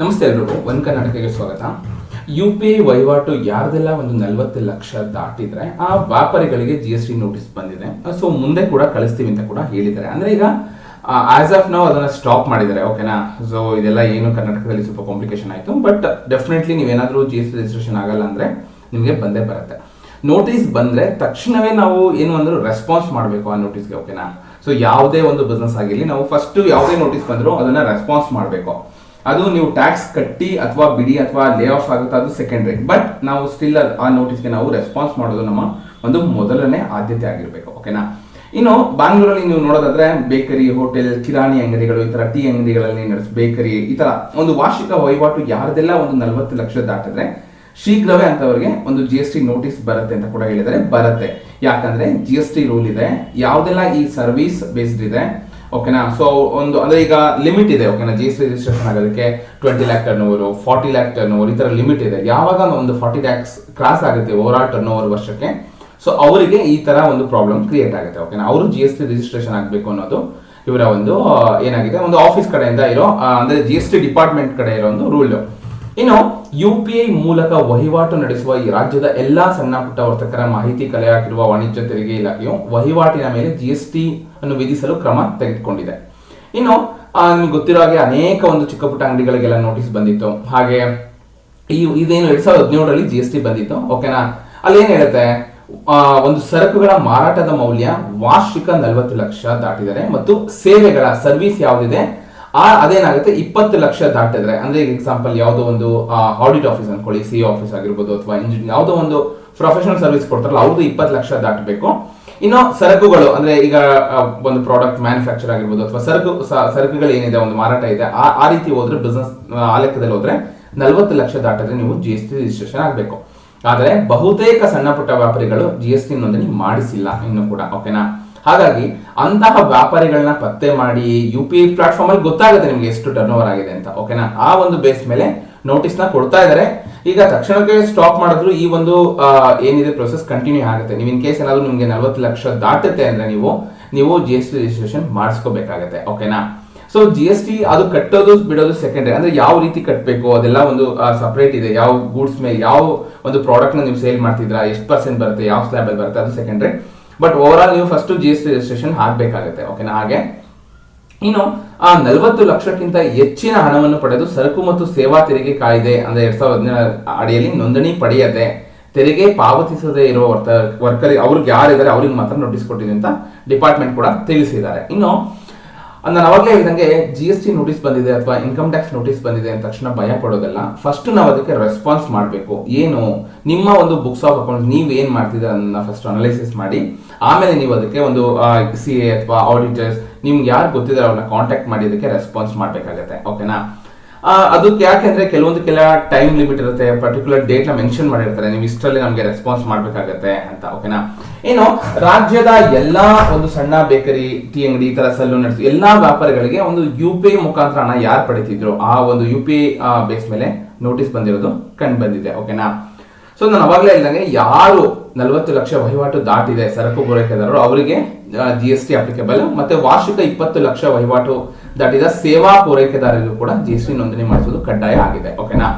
ನಮಸ್ತೆ ಎಲ್ರಿಗೂ, ಒಂದು ಕರ್ನಾಟಕಕ್ಕೆ ಸ್ವಾಗತ. ಯು ಪಿ ಐ ವಹಿವಾಟು ಯಾರ್ದೆಲ್ಲ ಒಂದು ನಲವತ್ತು ಲಕ್ಷ ದಾಟಿದ್ರೆ ಆ ವ್ಯಾಪಾರಿಗಳಿಗೆ ಜಿ ಎಸ್ ಟಿ ನೋಟಿಸ್ ಬಂದಿದೆ. ಸೊ ಮುಂದೆ ಕೂಡ ಕಳಿಸ್ತೀವಿ ಅಂತ ಕೂಡ ಹೇಳಿದ್ದಾರೆ. ಅಂದ್ರೆ ಈಗ ಆಸ್ ಆಫ್ ನಾವು ಅದನ್ನ ಸ್ಟಾಪ್ ಮಾಡಿದ್ದಾರೆ ಓಕೆನಾ ಸೊ ಇದೆಲ್ಲ ಏನು ಕರ್ನಾಟಕದಲ್ಲಿ ಸ್ವಲ್ಪ ಕಾಂಪ್ಲಿಕೇಶನ್ ಆಯಿತು. ಬಟ್ ಡೆಫಿನೆಟ್ಲಿ ನೀವೇನಾದರೂ ಜಿ ಎಸ್ ಟಿ ರಿಜಿಸ್ಟ್ರೇಷನ್ ಆಗಲ್ಲ ಅಂದ್ರೆ ನಿಮಗೆ ಬಂದೇ ಬರುತ್ತೆ. ನೋಟಿಸ್ ಬಂದ್ರೆ ತಕ್ಷಣವೇ ನಾವು ಏನು ಅಂದ್ರೆ ರೆಸ್ಪಾನ್ಸ್ ಮಾಡಬೇಕು ಆ ನೋಟಿಸ್ಗೆ ಓಕೆನಾ ಸೊ ಯಾವುದೇ ಒಂದು ಬಿಸ್ನೆಸ್ ಆಗಿರಲಿ, ನಾವು ಫಸ್ಟ್ ಯಾವುದೇ ನೋಟಿಸ್ ಬಂದರೂ ಅದನ್ನ ರೆಸ್ಪಾನ್ಸ್ ಮಾಡಬೇಕು. ಅದು ನೀವು ಟ್ಯಾಕ್ಸ್ ಕಟ್ಟಿ ಅಥವಾ ಬಿಡಿ ಅಥವಾ ಲೇ ಆಫ್ ಆಗುತ್ತೆ ಅದು ಸೆಕೆಂಡ್ರಿ ಬಟ್ ನಾವು ಸ್ಟಿಲ್ ಆ ನೋಟಿಸ್ಗೆ ನಾವು ರೆಸ್ಪಾನ್ಸ್ ಮಾಡೋದು ನಮ್ಮ ಒಂದು ಮೊದಲನೇ ಆದ್ಯತೆ ಆಗಿರಬೇಕು ಓಕೆನಾ ಇನ್ನು ಬ್ಯಾಂಗ್ಳೂರಲ್ಲಿ ನೀವು ನೋಡೋದಾದ್ರೆ ಬೇಕರಿ ಹೋಟೆಲ್ ಕಿರಾಣಿ ಅಂಗಡಿಗಳು, ಈ ತರ ಟೀ ಅಂಗಡಿಗಳಲ್ಲಿ ನಡೆಸ್ ಬೇಕರಿ ಈ ತರ ಒಂದು ವಾರ್ಷಿಕ ವಹಿವಾಟು ಯಾರ್ದೆಲ್ಲ ಒಂದು ನಲವತ್ತು ಲಕ್ಷ ದಾಟಿದ್ರೆ ಶೀಘ್ರವೇ ಅಂತವರಿಗೆ ಒಂದು ಜಿ ಎಸ್ ಟಿ ನೋಟಿಸ್ ಬರುತ್ತೆ ಅಂತ ಕೂಡ ಹೇಳಿದರೆ ಬರುತ್ತೆ. ಯಾಕಂದ್ರೆ ಜಿ ಎಸ್ ಟಿ ರೂಲ್ ಇದೆ, ಯಾವುದೆಲ್ಲ ಈ ಸರ್ವಿಸ್ ಬೇಸ್ಡ್ ಇದೆ ಓಕೆನಾ ಸೊ ಒಂದು, ಅಂದ್ರೆ ಈಗ ಲಿಮಿಟ್ ಇದೆ ಓಕೆನಾ ಜಿ ಎಸ್ ಟಿ ರಿಜಿಸ್ಟ್ರೇಷನ್ ಆಗೋದಕ್ಕೆ twenty lakh turnover forty lakh turnover ಈ ತರ ಲಿಮಿಟ್ ಇದೆ. ಯಾವಾಗ ಒಂದು ಫಾರ್ಟಿ ಲ್ಯಾಕ್ಸ್ ಕ್ರಾಸ್ ಆಗುತ್ತೆ ಓವರ್ ಆಲ್ ಟರ್ನ್ ಓವರ್ ವರ್ಷಕ್ಕೆ ಸೊ ಅವರಿಗೆ ಈ ತರ ಒಂದು ಪ್ರಾಬ್ಲಮ್ ಕ್ರಿಯೇಟ್ ಆಗುತ್ತೆ ಓಕೆನಾ ಅವರು ಜಿ ಎಸ್ ಟಿ ರಿಜಿಸ್ಟ್ರೇಷನ್ ಆಗಬೇಕು ಅನ್ನೋದು ಇವರ ಒಂದು ಏನಾಗಿದೆ, ಒಂದು ಆಫೀಸ್ ಕಡೆಯಿಂದ ಇರೋ ಅಂದ್ರೆ ಜಿ ಎಸ್ ಟಿ ಡಿಪಾರ್ಟ್ಮೆಂಟ್ ಕಡೆ ಇರೋ ಒಂದು ರೂಲ್ ಇನ್ನು ಯು ಪಿ ಐ ಮೂಲಕ ವಹಿವಾಟು ನಡೆಸುವ ಈ ರಾಜ್ಯದ ಎಲ್ಲಾ ಸಣ್ಣ ಪುಟ್ಟ ವರ್ತಕರ ಮಾಹಿತಿ ಕಲೆ ಹಾಕಿರುವ ವಾಣಿಜ್ಯ ತೆರಿಗೆ ಇಲಾಖೆಯು ವಹಿವಾಟಿನ ಮೇಲೆ ಜಿಎಸ್ಟಿ ಅನ್ನು ವಿಧಿಸಲು ಕ್ರಮ ತೆಗೆದುಕೊಂಡಿದೆ. ಇನ್ನು ನಿಮ್ಗೆ ಗೊತ್ತಿರೋ ಹಾಗೆ ಅನೇಕ ಒಂದು ಚಿಕ್ಕ ಪುಟ್ಟ ಅಂಗಡಿಗಳಿಗೆಲ್ಲ ನೋಟಿಸ್ ಬಂದಿತ್ತು. ಹಾಗೆ ಈ ಇದೇನು ಎರಡ್ ಸಾವಿರದ ಹದಿನೇಳರಲ್ಲಿ ಜಿ ಎಸ್ ಟಿ ಬಂದಿತ್ತು. ಓಕೆನಾ ಅಲ್ಲಿ ಏನ್ ಹೇಳುತ್ತೆ? ಒಂದು ಸರಕುಗಳ ಮಾರಾಟದ ಮೌಲ್ಯ ವಾರ್ಷಿಕ ನಲವತ್ತು ಲಕ್ಷ ದಾಟಿದರೆ ಮತ್ತು ಸೇವೆಗಳ ಸರ್ವಿಸ್ ಯಾವ್ದಿದೆ? ಆ ಅದೇನಾಗುತ್ತೆ? ಇಪ್ಪತ್ತು ಲಕ್ಷ ದಾಟಿದ್ರೆ, ಅಂದ್ರೆ ಎಕ್ಸಾಂಪಲ್ ಯಾವುದೋ ಒಂದು ಆಡಿಟ್ ಆಫೀಸ್ ಅನ್ಕೊಳ್ಳಿ ಸಿ ಆಫೀಸ್ ಆಗಿರ್ಬೋದು ಅಥವಾ ಇಂಜಿನಿಯರ್ ಯಾವುದೋ ಒಂದು ಪ್ರೊಫೆಷನಲ್ ಸರ್ವಿಸ್ ಕೊಡ್ತಾರಲ್ಲ ಅವ್ರದ್ದು ಇಪ್ಪತ್ತು ಲಕ್ಷ ದಾಟಬೇಕು. ಇನ್ನು ಸರಕುಗಳು, ಅಂದ್ರೆ ಈಗ ಒಂದು ಪ್ರಾಡಕ್ಟ್ ಮ್ಯಾನುಫ್ಯಾಕ್ಚರ್ ಆಗಿರ್ಬೋದು ಅಥವಾ ಸರಕು ಸರಕುಗಳು ಏನಿದೆ, ಒಂದು ಮಾರಾಟ ಇದೆ, ಆ ರೀತಿ ಹೋದ್ರೆ ಬಿಸ್ನೆಸ್ ಆ ಲೆಕ್ಕದಲ್ಲಿ ಹೋದ್ರೆ ನಲವತ್ತು ಲಕ್ಷ ದಾಟಿದ್ರೆ ನೀವು ಜಿ ಎಸ್ ಟಿ ರಿಜಿಸ್ಟ್ರೇಷನ್ ಆಗಬೇಕು. ಆದರೆ ಬಹುತೇಕ ಸಣ್ಣ ಪುಟ್ಟ ವ್ಯಾಪಾರಿಗಳು ಜಿ ಎಸ್ ಟಿ ನೋಂದಣಿ ಮಾಡಿಸಿಲ್ಲ ಇನ್ನು ಕೂಡ ಓಕೆನಾ ಹಾಗಾಗಿ ಅಂತಹ ವ್ಯಾಪಾರಿಗಳನ್ನ ಪತ್ತೆ ಮಾಡಿ ಯು ಪಿ ಐ ಪ್ಲಾಟ್ಫಾರ್ಮ್ ಅಲ್ಲಿ ಗೊತ್ತಾಗುತ್ತೆ ನಿಮ್ಗೆ ಎಷ್ಟು ಟರ್ನ್ ಓವರ್ ಆಗಿದೆ ಅಂತ ಓಕೆನಾ ಆ ಒಂದು ಬೇಸ್ ಮೇಲೆ ನೋಟಿಸ್ನ ಕೊಡ್ತಾ ಇದ್ದಾರೆ ಈಗ ತಕ್ಷಣಕ್ಕೆ ಸ್ಟಾಪ್ ಮಾಡಿದ್ರು ಈ ಒಂದು ಏನಿದೆ ಪ್ರೊಸೆಸ್ ಕಂಟಿನ್ಯೂ ಆಗುತ್ತೆ. ನೀವು ಇನ್ ಕೇಸ್ ಏನಾದ್ರು ನಿಮ್ಗೆ ನಲವತ್ತು ಲಕ್ಷ ದಾಟುತ್ತೆ ಅಂದ್ರೆ ನೀವು ನೀವು ಜಿ ಎಸ್ ಟಿ ರಿಜಿಸ್ಟ್ರೇಷನ್ ಮಾಡಿಸ್ಕೋಬೇಕಾಗತ್ತೆ ಓಕೆನಾ ಸೊ ಜಿ ಎಸ್ ಟಿ ಅದು ಕಟ್ಟೋದು ಬಿಡೋದು ಸೆಕೆಂಡರಿ ಅಂದ್ರೆ ಯಾವ ರೀತಿ ಕಟ್ಟಬೇಕು ಅದೆಲ್ಲ ಒಂದು ಸಪ್ರೇಟ್ ಇದೆ. ಯಾವ ಗೂಡ್ಸ್ ಮೇಲೆ, ಯಾವ ಒಂದು ಪ್ರಾಡಕ್ಟ್ನ ನೀವು ಸೇಲ್ ಮಾಡ್ತಿದ್ರಾ ಎಷ್ಟು ಪರ್ಸೆಂಟ್ ಬರುತ್ತೆ, ಯಾವ ಸ್ಲ್ಯಾಬ್ ಬರುತ್ತೆ, ಅದು ಸೆಕೆಂಡರಿ ಬಟ್ ಓವರ್ ಆಲ್ ನೀವು first G S T registration ಹಾಕಬೇಕಾಗುತ್ತೆ ಓಕೆನಾ ಹಾಗೆ, ಇನ್ನು, ಆ ನಲವತ್ತು ಲಕ್ಷಕ್ಕಿಂತ ಹೆಚ್ಚಿನ ಹಣವನ್ನು ಪಡೆದು ಸರಕು ಮತ್ತು ಸೇವಾ ತೆರಿಗೆ ಕಾಯ್ದೆ ಅಂದ್ರೆ ಎರಡ್ ಸಾವಿರದ ಹದಿನೇಳರ ಅಡಿಯಲ್ಲಿ ನೋಂದಣಿ ಪಡೆಯದೆ, ತೆರಿಗೆ ಪಾವತಿಸದೇ ಇರುವ ವರ್ತ, ವರ್ಕರ್, ಅವ್ರಿಗೆ ಯಾರಿದ್ದಾರೆ ಅವ್ರಿಗೆ ಮಾತ್ರ ನೋಟಿಸ್ ಕೊಟ್ಟಿದೆ ಅಂತ ಡಿಪಾರ್ಟ್ಮೆಂಟ್ ಕೂಡ ತಿಳಿಸಿದ್ದಾರೆ. ಇನ್ನು ನಾನು ಅವಾಗಲೇ ಹೇಳಿದಂಗೆ ಜಿ ಎಸ್ ಟಿ ನೋಟಿಸ್ ಬಂದಿದೆ ಅಥವಾ ಇನ್ಕಮ್ ಟ್ಯಾಕ್ಸ್ ನೋಟಿಸ್ ಬಂದಿದೆ ಅಂದ ತಕ್ಷಣ ಭಯ ಪಡೋದಲ್ಲ. ಫಸ್ಟ್ ನಾವು ಅದಕ್ಕೆ ರೆಸ್ಪಾನ್ಸ್ ಮಾಡಬೇಕು. ಏನು, ನಿಮ್ಮ ಒಂದು ಬುಕ್ಸ್ ಆಫ್ ಅಕೌಂಟ್ ನೀವು ಏನು ಮಾಡ್ತಿದ್ದೀರ ಅದನ್ನ ಫಸ್ಟ್ ಅನಲೈಸಿಸ್ ಮಾಡಿ. ಆಮೇಲೆ ನೀವು ಅದಕ್ಕೆ ಒಂದು ಸಿ ಎ ಅಥವಾ ಆಡಿಟರ್ಸ್ ನಿಮ್ಗೆ ಯಾರು ಗೊತ್ತಿದ್ದಾರೆ ಅವ್ರನ್ನ ಕಾಂಟ್ಯಾಕ್ಟ್ ಮಾಡಿ ಅದಕ್ಕೆ ರೆಸ್ಪಾನ್ಸ್ ಮಾಡಬೇಕಾಗತ್ತೆ ಓಕೆನಾ ಅದಕ್ಕೆ ಯಾಕೆಂದ್ರೆ ಕೆಲವೊಂದು ಕೆಲ ಟೈಮ್ ಲಿಮಿಟ್ ಇರುತ್ತೆ ಪರ್ಟಿಕ್ಯುಲರ್ ಡೇಟ್ನ ಮೆನ್ಷನ್ ಮಾಡಿರ್ತಾರೆ, ನೀವು ಇಷ್ಟರಲ್ಲಿ ನಮಗೆ ರೆಸ್ಪಾನ್ಸ್ ಮಾಡಬೇಕಾಗತ್ತೆ ಅಂತ ಓಕೆನಾ ಏನು ರಾಜ್ಯದ ಎಲ್ಲಾ ಒಂದು ಸಣ್ಣ ಬೇಕರಿ ಟೀ ಅಂಗಡಿ ಈ ತರ ಸಲ್ಲು ನಡೆಸಿ, ಎಲ್ಲಾ ವ್ಯಾಪಾರಿಗಳಿಗೆ ಒಂದು ಯು ಪಿ ಐ ಮುಖಾಂತರ ಹಣ ಯಾರು ಪಡಿತಿದ್ರು, ಆ ಒಂದು ಯು ಪಿ ಬೇಸ್ ಮೇಲೆ ನೋಟಿಸ್ ಬಂದಿರೋದು ಕಂಡು ಬಂದಿದೆ ಓಕೆನಾ ಸೊ ನಾನು ಅವಾಗಲೇ ಹೇಳಿದಂಗೆ ಯಾರು ನಲವತ್ತು ಲಕ್ಷ ವಹಿವಾಟು ದಾಟಿದೆ, ಸರಕು ಪೂರೈಕೆದಾರರು, ಅವರಿಗೆ ಜಿ ಎಸ್ ಟಿ ಅಪ್ಲಿಕೇಬಲ್ ಮತ್ತೆ ವಾರ್ಷಿಕ ಇಪ್ಪತ್ತು ಲಕ್ಷ ವಹಿವಾಟು ದಾಟಿದ ಸೇವಾ ಪೂರೈಕೆದಾರರಿಗೂ ಕೂಡ ಜಿ ಎಸ್ ಟಿ ನೋಂದಣಿ ಮಾಡಿಸೋದು ಕಡ್ಡಾಯ ಆಗಿದೆ ಓಕೆನಾ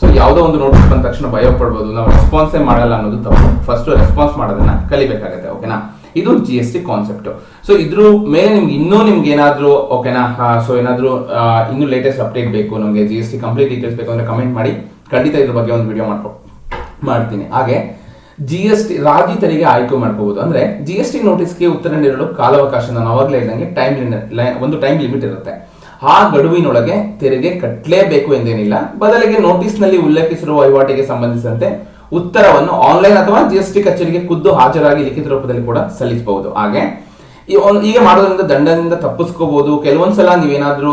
ಸೊ ಯಾವುದೋ ಒಂದು ನೋಟಿಸ್ ಬಂದ ತಕ್ಷಣ ಭಯ ಪಡ್ಬೋದು, ನಾವು ರೆಸ್ಪಾನ್ಸೇ ಮಾಡಲ್ಲ ಅನ್ನೋದು ತಪ್ಪು. ಫಸ್ಟ್ ರೆಸ್ಪಾನ್ಸ್ ಮಾಡೋದನ್ನ ಕಲಿಬೇಕಾಗುತ್ತೆ ಓಕೆನಾ ಇದು G S T concept so ಇದ್ರ ಮೇಲೆ ನಿಮ್ಗೆ ಇನ್ನೂ ನಿಮ್ಗೆ ಏನಾದ್ರು ಓಕೆನಾ ಸೊ ಏನಾದರೂ ಇನ್ನೂ ಲೇಟೆಸ್ಟ್ ಅಪ್ಡೇಟ್ ಬೇಕು, ನಮಗೆ G S T complete details ಬೇಕು ಅಂದ್ರೆ ಕಮೆಂಟ್ ಮಾಡಿ. ಖಂಡಿತ ಇದ್ರ ಬಗ್ಗೆ ಒಂದು ವಿಡಿಯೋ ಮಾಡ್ಕೊ. ಮಾಡ್ತೀನಿ. ಹಾಗೆ ಜಿ ಎಸ್ ಟಿ ರಾಗಿ ತೆರಿಗೆ ಆಯ್ಕೆ ಮಾಡ್ಕೋಬಹುದು ಅಂದ್ರೆ ಜಿ ಎಸ್ ಟಿ ನೋಟಿಸ್ಗೆ ಉತ್ತರ ನೀಡಲು ಕಾಲಾವಕಾಶ ನಾನು ಅವಾಗಲೇ ಇದ್ದಂಗೆ ಟೈಮ್ ಒಂದು ಟೈಮ್ ಲಿಮಿಟ್ ಇರುತ್ತೆ. ಆ ಗಡುವಿನೊಳಗೆ ತೆರಿಗೆ ಕಟ್ಟಲೇಬೇಕು ಎಂದೇನಿಲ್ಲ. ಬದಲಿಗೆ ನೋಟಿಸ್ನಲ್ಲಿ ಉಲ್ಲೇಖಿಸಿರುವ ವಹಿವಾಟಿಗೆ ಸಂಬಂಧಿಸಿದಂತೆ ಉತ್ತರವನ್ನು ಆನ್ಲೈನ್ ಅಥವಾ ಜಿ ಎಸ್ ಟಿ ಕಚೇರಿಗೆ ಖುದ್ದು ಹಾಜರಾಗಿ ಲಿಖಿತ ರೂಪದಲ್ಲಿ ಕೂಡ ಸಲ್ಲಿಸಬಹುದು. ಹಾಗೆ ಹೀಗೆ ಮಾಡೋದ್ರಿಂದ ದಂಡದಿಂದ ತಪ್ಪಿಸ್ಕೋಬಹುದು ಕೆಲವೊಂದ್ಸಲ ನೀವೇನಾದ್ರೂ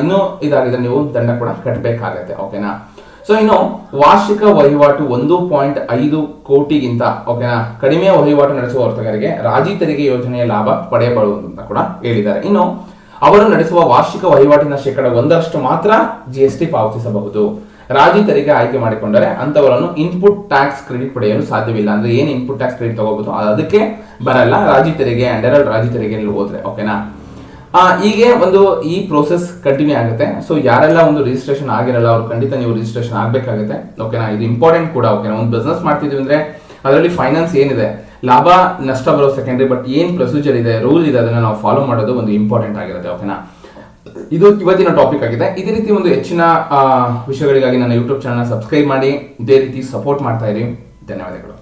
ಇನ್ನೂ ಇದಾಗಿದೆ, ನೀವು ದಂಡ ಕೂಡ ಕಟ್ಟಬೇಕಾಗತ್ತೆ ಓಕೆನಾ ಸೊ ಇನ್ನು ವಾರ್ಷಿಕ ವಹಿವಾಟು ಒಂದು ಪಾಯಿಂಟ್ ಐದು ಕೋಟಿಗಿಂತ ಓಕೆನಾ ಕಡಿಮೆ ವಹಿವಾಟು ನಡೆಸುವ ವರ್ತಕರಿಗೆ ರಾಜಿ ತೆರಿಗೆ ಯೋಜನೆಯ ಲಾಭ ಪಡೆಯಬಹುದು ಅಂತ ಕೂಡ ಹೇಳಿದ್ದಾರೆ. ಇನ್ನು ಅವರು ನಡೆಸುವ ವಾರ್ಷಿಕ ವಹಿವಾಟಿನ ಶೇಕಡ ಒಂದರಷ್ಟು ಮಾತ್ರ ಜಿಎಸ್ಟಿ ಪಾವತಿಸಬಹುದು. ರಾಜಿ ತೆರಿಗೆ ಆಯ್ಕೆ ಮಾಡಿಕೊಂಡರೆ ಅಂತವರನ್ನು ಇನ್ಪುಟ್ ಟ್ಯಾಕ್ಸ್ ಕ್ರೆಡಿಟ್ ಪಡೆಯಲು ಸಾಧ್ಯವಿಲ್ಲ. ಅಂದ್ರೆ ಏನು ಇನ್ಪುಟ್ ಟ್ಯಾಕ್ಸ್ ಕ್ರೆಡಿಟ್ ತಗೋಬಹುದು? ಅದಕ್ಕೆ ಬರಲ್ಲ. ರಾಜಿ ತೆರಿಗೆ ಅಂಡರ್ ರಾಜಿ ತೆರಿಗೆ ಹೋದ್ರೆ ಓಕೆನಾ ಹೀಗೆ ಒಂದು ಈ ಪ್ರೋಸೆಸ್ ಕಂಟಿನ್ಯೂ ಆಗುತ್ತೆ. ಸೊ ಯಾರೆಲ್ಲ ಒಂದು ರಿಜಿಸ್ಟ್ರೇಷನ್ ಆಗಿರಲ್ಲ, ಅವ್ರು ಖಂಡಿತ ನೀವು ರಿಜಿಸ್ಟ್ರೇಷನ್ ಆಗಬೇಕಾಗುತ್ತೆ. ಓಕೆನಾ ಇದು ಇಂಪಾರ್ಟೆಂಟ್ ಕೂಡ ಓಕೆನಾ ಒಂದು ಬಿಸ್ನೆಸ್ ಮಾಡ್ತಿದ್ವಿ ಅಂದ್ರೆ ಅದರಲ್ಲಿ ಫೈನಾನ್ಸ್ ಏನಿದೆ? ಲಾಭ, ನಷ್ಟ ಬರೋ ಸೆಕೆಂಡ್ರಿ ಬಟ್ ಏನ್ ಪ್ರೊಸೀಜರ್ ಇದೆ ರೂಲ್ ಇದೆ, ಅದನ್ನ ನಾವು ಫಾಲೋ ಮಾಡೋದು ಒಂದು ಇಂಪಾರ್ಟೆಂಟ್ ಆಗಿರುತ್ತೆ ಓಕೆನಾ ಇದು ಇವತ್ತಿನ ಟಾಪಿಕ್ ಆಗಿದೆ. ಇದೇ ರೀತಿ ಒಂದು ಹೆಚ್ಚಿನ ವಿಷಯಗಳಿಗಾಗಿ ನನ್ನ ಯೂಟ್ಯೂಬ್ ಚಾನಲ್ ಸಬ್ಸ್ಕ್ರೈಬ್ ಮಾಡಿ, ಇದೇ ರೀತಿ ಸಪೋರ್ಟ್ ಮಾಡ್ತಾ ಇರಿ. ಧನ್ಯವಾದಗಳು.